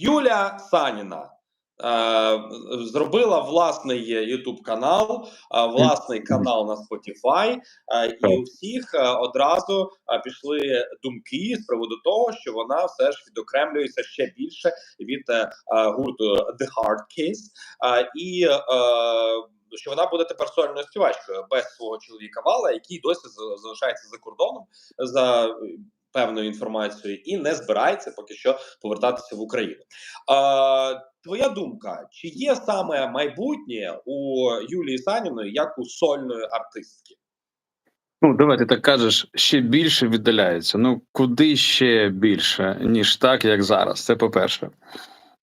Юля Саніна е, зробила власний youtube канал, е, власний канал на Spotify, е, і у всіх одразу пішли думки з приводу того, що вона все ж відокремлюється ще більше від гурту The Hard Case, е, і що вона буде тепер сольною співачкою без свого чоловіка Вала, який досі залишається за кордоном за певною інформацією, і не збирається поки що повертатися в Україну. Е, твоя думка, чи є саме майбутнє у Юлії Саніної як у сольної артистки? Ну, давай ти так кажеш, ще більше віддаляється. Ну куди ще більше, ніж так, як зараз. Це по-перше.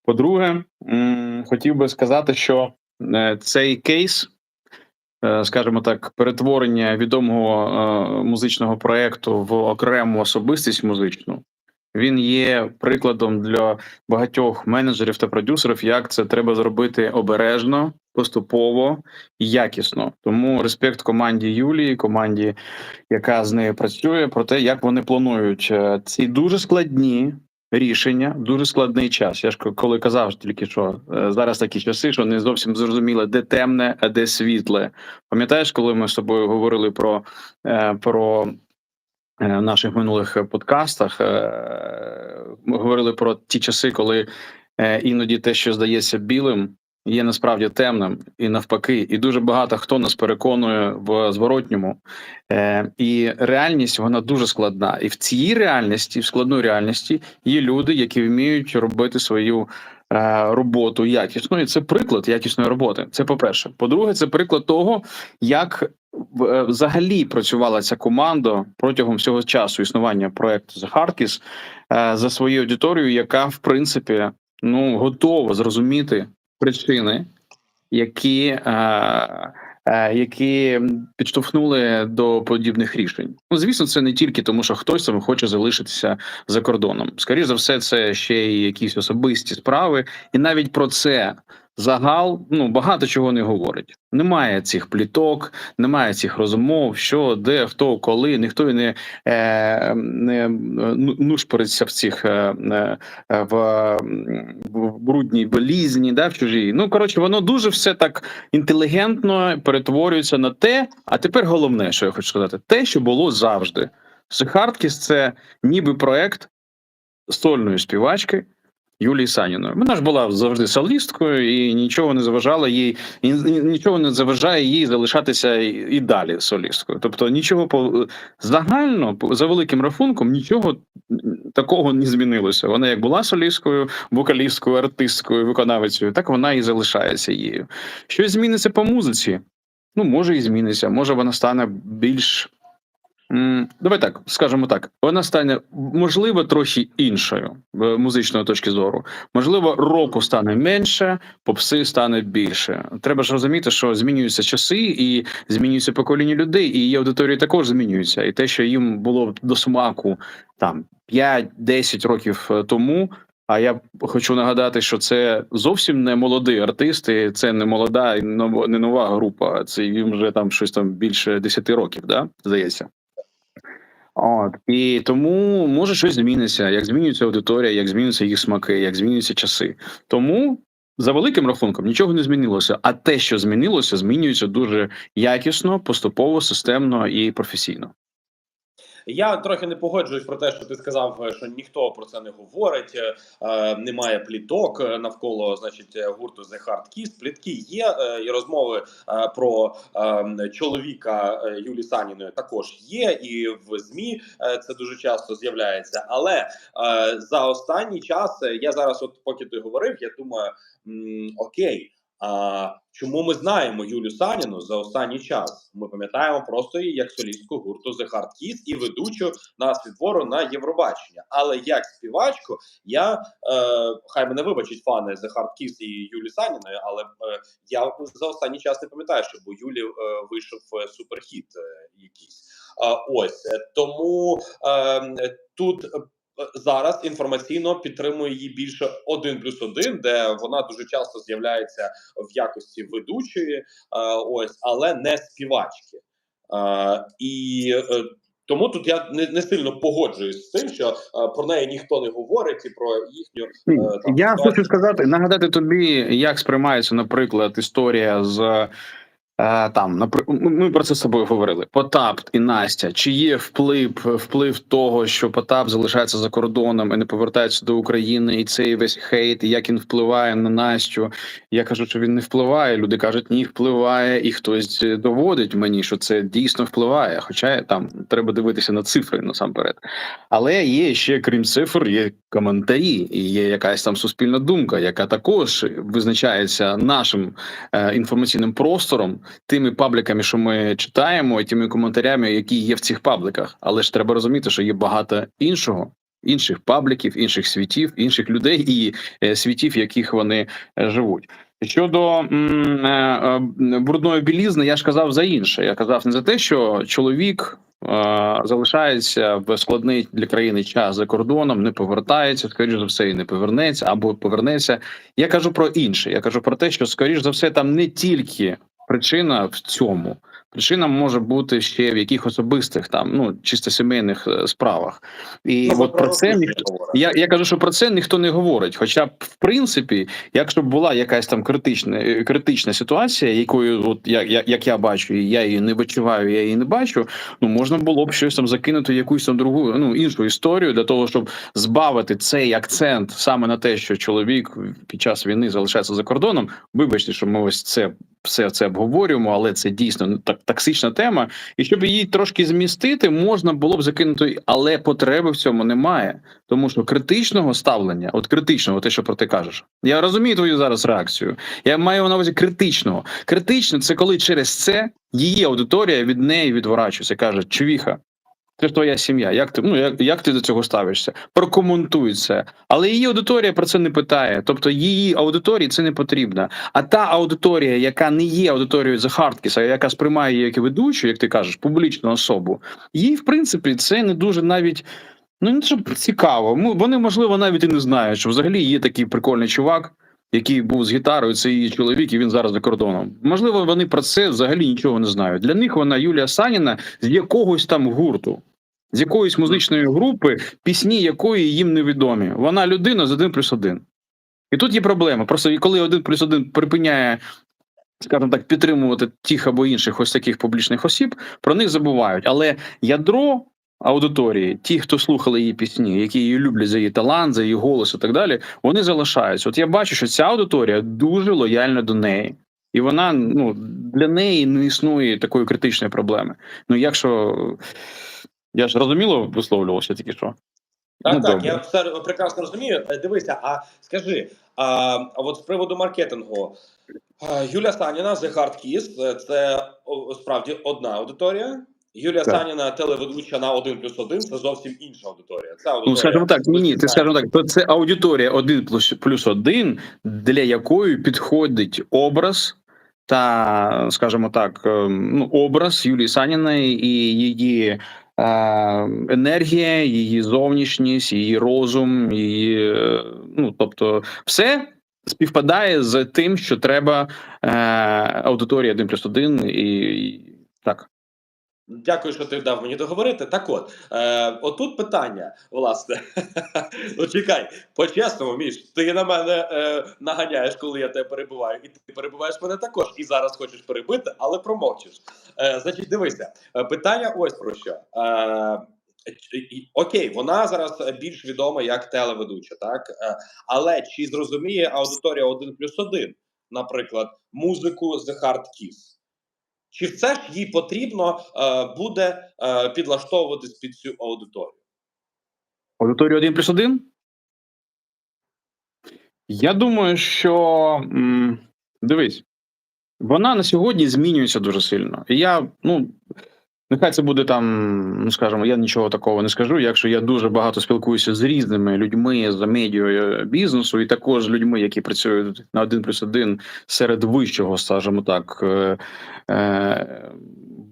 По-друге, хотів би сказати, що е, цей кейс, скажімо так, перетворення відомого е, музичного проекту в окрему особистість музичну, він є прикладом для багатьох менеджерів та продюсерів, як це треба зробити обережно, поступово і якісно. Тому респект команді Юлії, команді яка з нею працює, про те, як вони планують е, ці дуже складні рішення, дуже складний час. Я ж коли казав тільки що е, зараз такі часи, що не зовсім зрозуміло, де темне, а де світле. Пам'ятаєш, коли ми з тобою говорили про, е, про е, наших минулих подкастах, ми говорили про ті часи, коли іноді те, що здається білим. Є насправді темним і навпаки, і дуже багато хто нас переконує в зворотньому. Е, і реальність вона дуже складна. І в цій реальності, в складної реальності, є люди, які вміють робити свою е, роботу якісно. І це приклад якісної роботи. Це по-перше. По-друге, це приклад того, як е, взагалі працювала ця команда протягом всього часу існування проекту The Hardkiss е, за своєю аудиторією, яка в принципі ну готова зрозуміти причини, які. Е, е, які підштовхнули до подібних рішень. Ну, звісно, це не тільки тому, що хтось там хоче залишитися за кордоном. Скоріше за все, це ще й якісь особисті справи, і навіть про це загал ну багато чого не говорить. Немає цих пліток, немає цих розмов, що де хто, коли ніхто не, е, не ну, нушпориться в цих е, е, в, в брудній болізні, да, в чужій. Ну коротше, воно дуже все так інтелігентно перетворюється на те. А тепер головне, що я хочу сказати, те, що було завжди. Сихардкіс це ніби проект сольної співачки. Юлії Саніної. Вона ж була завжди солісткою, і нічого не заважало їй, і нічого не заважає їй залишатися і далі солісткою. Тобто нічого по загально, за великим рахунком, нічого такого не змінилося. Вона як була солісткою, вокалісткою, артисткою, виконавицею, так вона і залишається її. Щось зміниться по музиці. Ну, може і зміниться, може вона стане більш. Давай так, скажемо так, вона стане можливо трохи іншою з музичної точки зору. Можливо, року стане менше, попси стане більше. Треба ж розуміти, що змінюються часи і змінюється покоління людей, і її аудиторії також змінюються. І те, що їм було до смаку там 5-10 років е, тому. А я хочу нагадати, що це зовсім не молодий артист, і це не молода і не нова група. Це їм вже там щось там більше 10 років, да, здається. От і тому може щось зміниться, як змінюється аудиторія, як змінюються їх смаки, як змінюються часи. Тому за великим рахунком нічого не змінилося. А те, що змінилося, змінюється дуже якісно, поступово, системно і професійно. Я трохи не погоджуюсь про те, що ти сказав, що ніхто про це не говорить. е, немає пліток е, навколо, значить, гурту The Hard Kiss. Плітки є е, і розмови про е, чоловіка Юлі Саніної також є, і в змі це дуже часто з'являється. Але за останній час я зараз, от поки ти говорив, я думаю, окей. А чому ми знаємо Юлю Саніну за останній час? Ми пам'ятаємо просто її як солістку гурту The Hard Kiss і ведучу на світвору на Євробачення. Але як співачку, я е, хай мене вибачить фани The Hard Kiss і Юлі Саніної, але е, я за останній час не пам'ятаю, щоб у Юлі е, вийшов е, суперхіт е, якийсь. А, ось е, тому е, тут. Зараз інформаційно підтримує її більше один плюс один, де вона дуже часто з'являється в якості ведучої, е, ось, але не співачки. Е, і е, Тому тут я не, не сильно погоджуюсь з тим, що е, про неї ніхто не говорить і про їхню Е, там, Я ситуацію. хочу сказати, нагадати тобі, як сприймається, наприклад, історія з. Е, Там ми про це з тобою говорили. Потап і Настя. Чи є вплив вплив того, що Потап залишається за кордоном і не повертається до України, і цей весь хейт, і як він впливає на Настю? Я кажу, що він не впливає. Люди кажуть, ні, впливає, і хтось доводить мені, що це дійсно впливає. Хоча там треба дивитися на цифри насамперед. Але є ще крім цифр, є коментарі, і є якась там суспільна думка, яка також визначається нашим е, інформаційним простором, тими пабліками, що ми читаємо, і тими коментарями, які є в цих пабліках. Але ж треба розуміти, що є багато іншого. Інших пабліків, інших світів, інших людей і е, світів, в яких вони е, живуть. Щодо е, брудної білізни, я ж казав за інше. Я казав не за те, що чоловік залишається в складний для країни час за кордоном, не повертається, скоріш за все, і не повернеться або повернеться. Я кажу про інше. Я кажу про те, що скоріш за все там не тільки причина в цьому. Причина може бути ще в яких особистих там, ну чисто сімейних е, справах, і Ну, от про це ніхто я, я кажу, що про це ніхто не говорить. Хоча б в принципі, якщо б була якась там критична е, критична ситуація, якою от я, я як я бачу, і я її не відчуваю, я її не бачу. Ну можна було б щось там закинути, якусь там другу, ну іншу історію для того, щоб збавити цей акцент саме на те, що чоловік під час війни залишається за кордоном. Вибачте, що ми ось це все це обговорюємо, але це дійсно ну, так токсична тема. І щоб її трошки змістити, можна було б закинути, але потреби в цьому немає. Тому що критичного ставлення, от критичного, те, що про ти кажеш, я розумію твою зараз реакцію. Я маю на увазі критичного. Критично це коли через це її аудиторія від неї відворачується, каже: Човіха, це ж твоя сім'я. Як ти ну як, як ти до цього ставишся? Прокоментуй це. Але її аудиторія про це не питає. Тобто її аудиторії це не потрібно. А та аудиторія, яка не є аудиторією Захарткіса, яка сприймає її як ведучу, як ти кажеш, публічну особу, їй в принципі це не дуже навіть. Ну, не щоб цікаво. Вони, можливо, навіть і не знають, що взагалі є такий прикольний чувак, який був з гітарою, це її чоловік, і він зараз за кордоном. Можливо, вони про це взагалі нічого не знають. Для них вона Юлія Саніна з якогось там гурту, з якоїсь музичної групи, пісні якої їм невідомі. Вона людина з один плюс один. І тут є проблема. Просто коли один плюс один припиняє. Скажімо так, підтримувати тих або інших ось таких публічних осіб, про них забувають. Але ядро аудиторії, ті, хто слухали її пісні, які її люблять за її талант, за її голос і так далі, вони залишаються. От я бачу, що ця аудиторія дуже лояльна до неї, і вона ну для неї не існує такої критичної проблеми. Ну, якщо я ж розуміло висловлювався тільки що. Так, Ну, так, добре. я все прекрасно розумію. Е, Дивися, а скажи, а, а от з приводу маркетингу, а, Юля Саніна The Hard Kiss – це справді одна аудиторія. Юлія Так. Саніна, телеведуча на 1 плюс 1 це зовсім інша аудиторія. Це Ну, аудиторія. скажімо так, ні, ні, визначає- скажімо так. То це аудиторія 1 плюс, плюс 1, для якої підходить образ та, скажімо так, ем, ну, образ Юлії Саніної і її е, енергія, її зовнішність, її розум, її, е, ну тобто, все. Співпадає з тим, що треба е, аудиторія 1 плюс 1 і, і так. Дякую, що ти дав мені договорити. Так от, е, отут питання, власне. ну чекай, по-чесному, Міш, ти на мене е, наганяєш, коли я тебе перебиваю, і ти перебиваєш мене також. І зараз хочеш перебити, але промовчиш. Е, значить, дивися, е, питання ось про що. Е, Окей, вона зараз більш відома як телеведуча, так? Е, але чи зрозуміє аудиторія 1 плюс 1, наприклад, музику The Hard Kiss? Чи це ж їй потрібно е, буде е, підлаштовуватись під цю аудиторію? Аудиторію 1 плюс 1? Я думаю, що дивись, вона на сьогодні змінюється дуже сильно. І я, ну, нехай це буде там, ну скажімо, я нічого такого не скажу, якщо я дуже багато спілкуюся з різними людьми з медіа бізнесу, і також з людьми, які працюють на 1 плюс 1 серед вищого, скажімо так, е, е,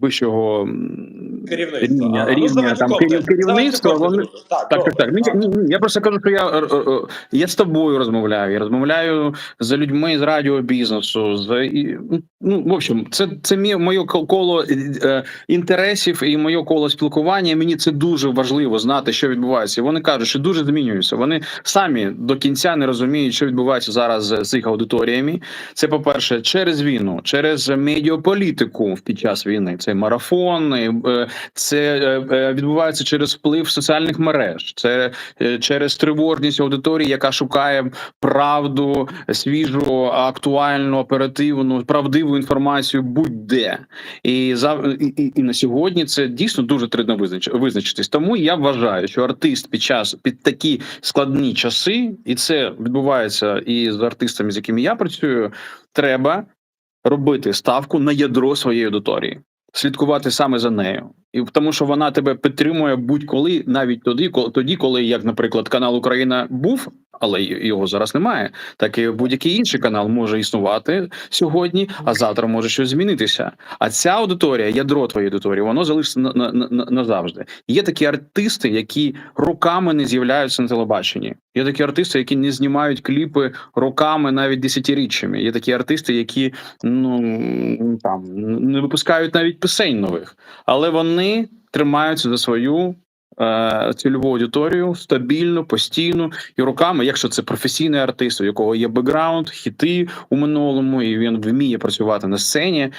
вищого м, Керівництво. рівня. Ну, рівня Завадюком там керів- керівництва. Вони. Так, так, так, так. Ні, ні, ні, я просто кажу, що я, е, е, е, я з тобою розмовляю. Я розмовляю з людьми з радіобізнесу. З і, ну, в общем, це, це мі- моє коло інтересів і моє коло спілкування. Мені це дуже важливо знати, що відбувається. І Вони кажуть, що дуже змінюються. Вони самі до кінця не розуміють, що відбувається зараз з- з їх аудиторіями. Це по перше, через війну, через медіаполітику під час війни. Це марафон, е, це е, е, відбувається через вплив соціальних мереж, це через тривожність аудиторії, яка шукає правду, свіжу, актуальну, оперативну, правдиву інформацію будь-де. І за і, і, і на сьогодні це дійсно дуже трудно визначитись. Тому я вважаю, що артист під час під такі складні часи, і це відбувається і з артистами, з якими я працюю, треба робити ставку на ядро своєї аудиторії, слідкувати саме за нею. І тому, що вона тебе підтримує будь-коли, навіть тоді, коли тоді, коли, як, наприклад, канал Україна був, але його зараз немає. Так і будь-який інший канал може існувати сьогодні, а завтра може щось змінитися. А ця аудиторія, ядро твоєї аудиторії, воно залишиться на, на, на, назавжди. Є такі артисти, які роками не з'являються на телебаченні. Є такі артисти, які не знімають кліпи роками, навіть десятиріччями. Є такі артисти, які ну там не випускають навіть пісень нових, але вони тримаються за свою. Е, Цільову аудиторію стабільно, постійно і роками, якщо це професійний артист, у якого є бекграунд, хіти у минулому, і він вміє працювати на сцені,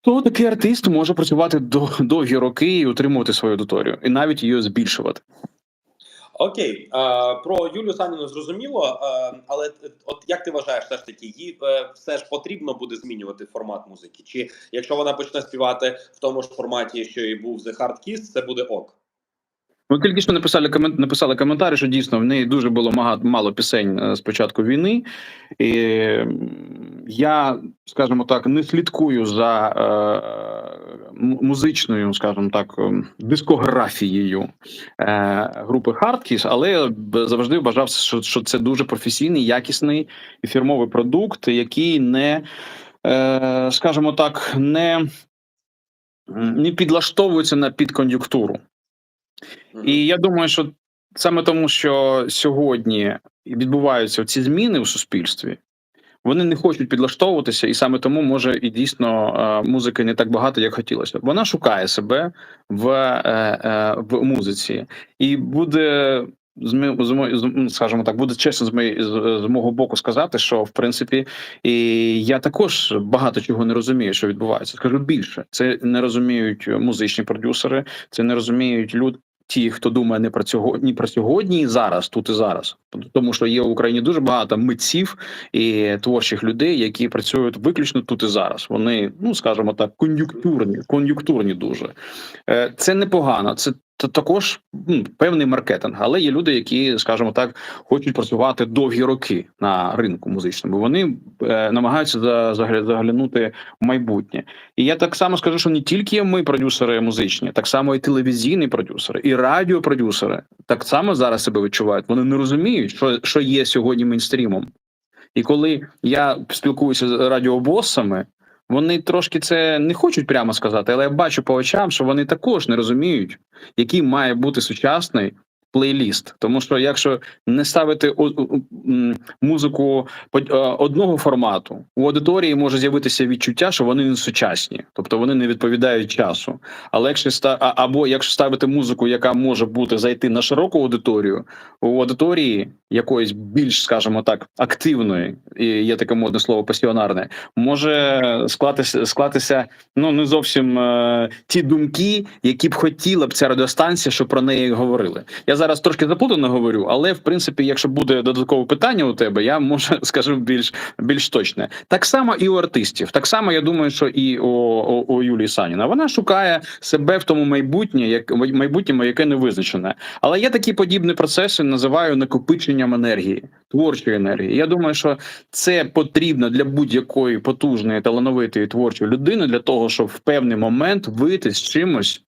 то такий артист може працювати до довгі роки і утримувати свою аудиторію, і навіть її збільшувати. Окей, а, про Юлію Саніну зрозуміло, а, але е, от як ти вважаєш, все ж таки, їй е, все ж потрібно буде змінювати формат музики? Чи якщо вона почне співати в тому ж форматі, що і був The Hard Kiss, це буде ок? Ну, тільки що написали написали коментарі, що дійсно в неї дуже було мало пісень е, з початку війни. І я, скажімо так, не слідкую за е... музичною, скажімо так, ем, дискографією е... групи Hardkiss, але завжди вважав, що, що це дуже професійний, якісний і фірмовий продукт, який не, е... скажімо так, не, не підлаштовується на підкон'юнктуру. І я думаю, що саме тому, що сьогодні відбуваються ці зміни у суспільстві, вони не хочуть підлаштовуватися, і саме тому може і дійсно е, музики не так багато, як хотілося. Вона шукає себе в, е, е, в музиці, і буде з мо- з мо- з- скажімо так, буде чесно з моєї з, з мого боку сказати, що в принципі і я також багато чого не розумію, що відбувається. Скажу більше, це не розуміють музичні продюсери, це не розуміють люди. Ті, хто думає не про сьогодні, про сьогодні і зараз, тут і зараз, тому що є в Україні дуже багато митців і творчих людей, які працюють виключно тут і зараз. Вони, ну скажімо так, кон'юнктурні, кон'юнктурні дуже Е, це непогано. Це також м, певний маркетинг, але є люди, які, скажімо так, хочуть працювати довгі роки на ринку музичному. Вони е, намагаються за- заглянути в майбутнє. І я так само скажу, що не тільки ми, продюсери музичні, так само і телевізійні продюсери, і радіопродюсери так само зараз себе відчувають. Вони не розуміють, що, що є сьогодні мейнстрімом. І коли я спілкуюся з радіобосами, вони трошки це не хочуть прямо сказати, але я бачу по очам, що вони також не розуміють, який має бути сучасний плейліст. Тому що якщо не ставити музику е, одного формату, у аудиторії може з'явитися відчуття, що вони не сучасні, тобто вони не відповідають часу. Але якщо або якщо ставити музику, яка може бути зайти на широку аудиторію, у аудиторії якоїсь більш, скажімо так, активної, і є таке модне слово пасіонарне, може склатися склатися ну не зовсім е, ті думки, які б хотіла б ця радіостанція, щоб про неї говорили. Я зараз трошки заплутано говорю, але в принципі, якщо буде додаткове питання у тебе, я може скажу більш більш точне. Так само і у артистів. Так само я думаю, що і у, у, у Юлії Саніна. Вона шукає себе в тому майбутнє, як майбутньому, яке не визначене. Але є такі подібні процеси, називаю накопиченням енергії, творчої енергії. Я думаю, що це потрібно для будь-якої потужної талановитої творчої людини для того, щоб в певний момент вийти з чимось.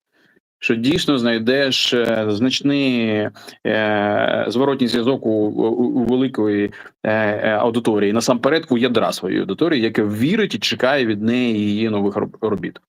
Що дійсно знайдеш е, значний е, зворотній зв'язок у, у, у великої е, е, аудиторії, насамперед у ядра своєї аудиторії, яка вірить і чекає від неї її нових робіт.